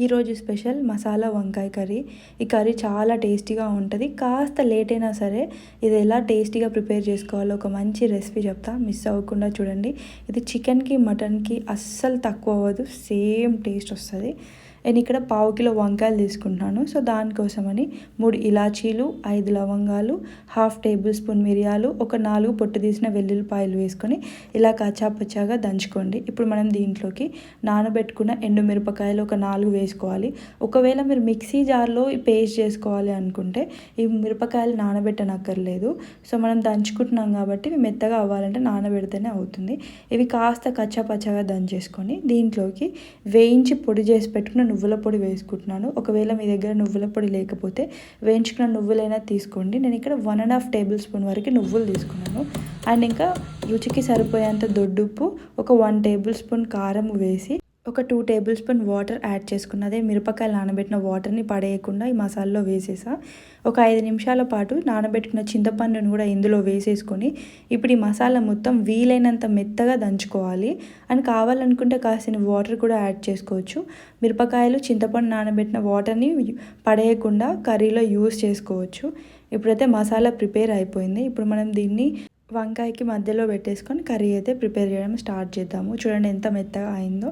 ఈరోజు స్పెషల్ మసాలా వంకాయ కర్రీ. ఈ కర్రీ చాలా టేస్టీగా ఉంటుంది. కాస్త లేట్ అయినా సరే ఇది ఎలా టేస్టీగా ప్రిపేర్ చేసుకోవాలో ఒక మంచి రెసిపీ చెప్తా. మిస్ అవ్వకుండా చూడండి. ఇది చికెన్కి మటన్కి అస్సలు తక్కువ అవ్వదు. సేమ్ టేస్ట్ వస్తుంది. నేను ఇక్కడ పావు కిలో వంకాయలు తీసుకుంటున్నాను. సో దానికోసమని మూడు ఇలాచీలు ఐదు లవంగాలు హాఫ్ టేబుల్ స్పూన్ మిరియాలు ఒక నాలుగు పొట్టు తీసిన వెల్లుల్లిపాయలు వేసుకొని ఇలా కచ్చాపచ్చాగా దంచుకోండి. ఇప్పుడు మనం దీంట్లోకి నానబెట్టుకున్న ఎండు మిరపకాయలు ఒక నాలుగు వేసుకోవాలి. ఒకవేళ మీరు మిక్సీ జార్లో పేస్ట్ చేసుకోవాలి అనుకుంటే ఈ మిరపకాయలు నానబెట్టనక్కర్లేదు. సో మనం దంచుకుంటున్నాం కాబట్టి ఇవి మెత్తగా అవ్వాలంటే నానబెడితేనే అవుతుంది. ఇవి కాస్త కచ్చాపచ్చాగా దంచేసుకొని దీంట్లోకి వేయించి పొడి చేసి పెట్టుకున్న నువ్వుల పొడి వేసుకుంటున్నాను. ఒకవేళ మీ దగ్గర నువ్వుల పొడి లేకపోతే వేయించుకున్న నువ్వులైనా తీసుకోండి. నేను ఇక్కడ one and half tablespoon వరకు నువ్వులు తీసుకున్నాను. అండ్ ఇంకా రుచికి సరిపోయేంత దొడ్డుప్పు ఒక వన్ టేబుల్ స్పూన్ కారం వేసి ఒక two tablespoon water add చేసుకున్నదే మిరపకాయలు నానబెట్టిన వాటర్ని పడేయకుండా ఈ మసాలలో వేసేసా. ఒక ఐదు నిమిషాల పాటు నానబెట్టుకున్న చింతపండును కూడా ఇందులో వేసేసుకొని ఇప్పుడు ఈ మసాలా మొత్తం వీలైనంత మెత్తగా దంచుకోవాలి. అండ్ కావాలనుకుంటే కాసిన వాటర్ కూడా యాడ్ చేసుకోవచ్చు. మిరపకాయలు చింతపండు నానబెట్టిన వాటర్ని పడేయకుండా కర్రీలో యూస్ చేసుకోవచ్చు. ఇప్పుడైతే మసాలా ప్రిపేర్ అయిపోయింది. ఇప్పుడు మనం దీన్ని వంకాయకి మధ్యలో పెట్టేసుకొని కర్రీ అయితే ప్రిపేర్ చేయడం స్టార్ట్ చేద్దాము. చూడండి ఎంత మెత్తగా అయిందో.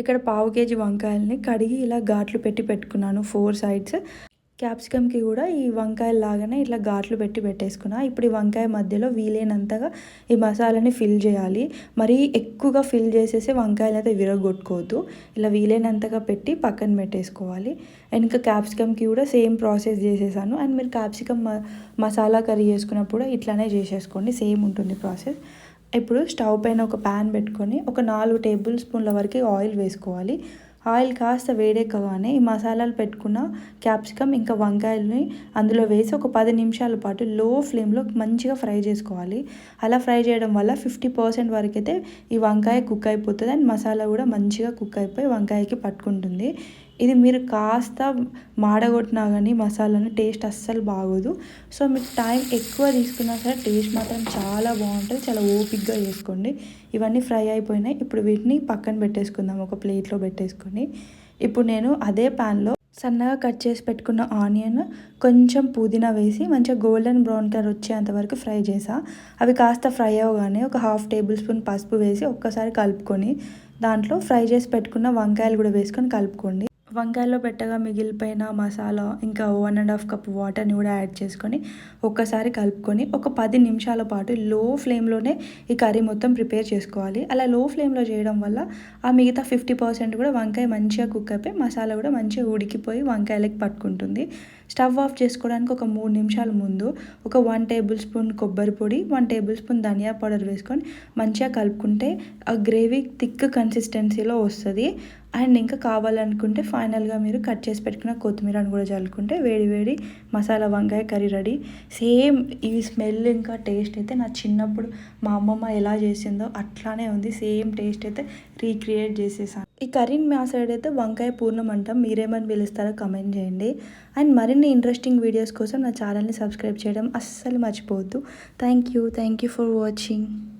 ఇక్కడ పావు కేజీ వంకాయలని కడిగి ఇలా ఘాట్లు పెట్టి పెట్టుకున్నాను ఫోర్ సైడ్స్. క్యాప్సికమ్కి కూడా ఈ వంకాయ లాగానే ఇట్లా ఘాట్లు పెట్టి పెట్టేసుకున్నా. ఇప్పుడు ఈ వంకాయ మధ్యలో వీలైనంతగా ఈ మసాలాని ఫిల్ చేయాలి. మరీ ఎక్కువగా ఫిల్ చేసేసి వంకాయలు అయితే విరగొట్టుకోవద్దు. ఇలా వీలైనంతగా పెట్టి పక్కన పెట్టేసుకోవాలి. అండ్ ఇంకా క్యాప్సికమ్కి కూడా సేమ్ ప్రాసెస్ చేసేసాను. అండ్ మీరు క్యాప్సికమ్ మసాలా కర్రీ చేసుకున్నప్పుడు ఇట్లానే చేసేసుకోండి. సేమ్ ఉంటుంది ప్రాసెస్. ఇప్పుడు స్టవ్ పైన ఒక ప్యాన్ పెట్టుకొని ఒక నాలుగు టేబుల్ స్పూన్ల వరకు ఆయిల్ వేసుకోవాలి. ఆయిల్ కాస్త వేడెక్కగానే ఈ మసాలాలు పెట్టుకున్న క్యాప్సికమ్ ఇంకా వంకాయలని అందులో వేసి ఒక పది నిమిషాల పాటు లో ఫ్లేమ్లో మంచిగా ఫ్రై చేసుకోవాలి. అలా ఫ్రై చేయడం వల్ల ఫిఫ్టీ పర్సెంట్ వరకు అయితే ఈ వంకాయ కుక్ అయిపోతుంది అండ్ మసాలా కూడా మంచిగా కుక్ అయిపోయి వంకాయకి పట్టుకుంటుంది. ఇది మీరు కాస్త మాడగొట్టినా కానీ మసాలాను టేస్ట్ అస్సలు బాగోదు. సో మీకు టైం ఎక్కువ తీసుకున్నా సరే టేస్ట్ మాత్రం చాలా బాగుంటుంది. చాలా ఓపిక్గా చేసుకోండి. ఇవన్నీ ఫ్రై అయిపోయినాయి. ఇప్పుడు వీటిని పక్కన పెట్టేసుకుందాం. ఒక ప్లేట్లో పెట్టేసుకొని. ఇప్పుడు నేను అదే ప్యాన్లో సన్నగా కట్ చేసి పెట్టుకున్న ఆనియన్ కొంచెం పుదీనా వేసి మంచిగా గోల్డెన్ బ్రౌన్ కలర్ వచ్చేంత వరకు ఫ్రై చేసా. అవి కాస్త ఫ్రై అవ్వగానే ఒక హాఫ్ టేబుల్ స్పూన్ పసుపు వేసి ఒక్కసారి కలుపుకొని దాంట్లో ఫ్రై చేసి పెట్టుకున్న వంకాయలు కూడా వేసుకొని కలుపుకోండి. వంకాయలో పెట్టగా మిగిలిపోయిన మసాలా ఇంకా వన్ అండ్ హాఫ్ కప్ వాటర్ని కూడా యాడ్ చేసుకొని ఒక్కసారి కలుపుకొని ఒక పది నిమిషాల పాటు లో ఫ్లేమ్లోనే ఈ కర్రీ మొత్తం ప్రిపేర్ చేసుకోవాలి. అలా లో ఫ్లేమ్లో చేయడం వల్ల ఆ మిగతా ఫిఫ్టీ పర్సెంట్ కూడా వంకాయ మంచిగా కుక్ అయిపోయి మసాలా కూడా మంచిగా ఉడికిపోయి వంకాయలకి పట్టుకుంటుంది. స్టవ్ ఆఫ్ చేసుకోవడానికి ఒక మూడు నిమిషాల ముందు ఒక వన్ టేబుల్ స్పూన్ కొబ్బరి పొడి వన్ టేబుల్ స్పూన్ ధనియా పౌడర్ వేసుకొని మంచిగా కలుపుకుంటే ఆ గ్రేవీ థిక్ కన్సిస్టెన్సీలో వస్తుంది. అండ్ ఇంకా కావాలనుకుంటే ఫైనల్గా మీరు కట్ చేసి పెట్టుకున్న కొత్తిమీరని కూడా చల్లుకుంటే వేడి వేడి మసాలా వంకాయ కర్రీ రెడీ. సేమ్ ఈ స్మెల్ ఇంకా టేస్ట్ అయితే నా చిన్నప్పుడు మా అమ్మమ్మ ఎలా చేసిందో అట్లానే ఉంది. సేమ్ టేస్ట్ అయితే రీక్రియేట్ చేసేసాను. ఈ కర్రీని మా సైడ్ అయితే వంకాయ పూర్ణం అంటాం. మీరేమని పిలుస్తారో కమెంట్ చేయండి. అండ్ మరిన్ని ఇంట్రెస్టింగ్ వీడియోస్ కోసం నా ఛానల్ని సబ్స్క్రైబ్ చేయడం అస్సలు మర్చిపోవద్దు. Thank you. Thank you for watching.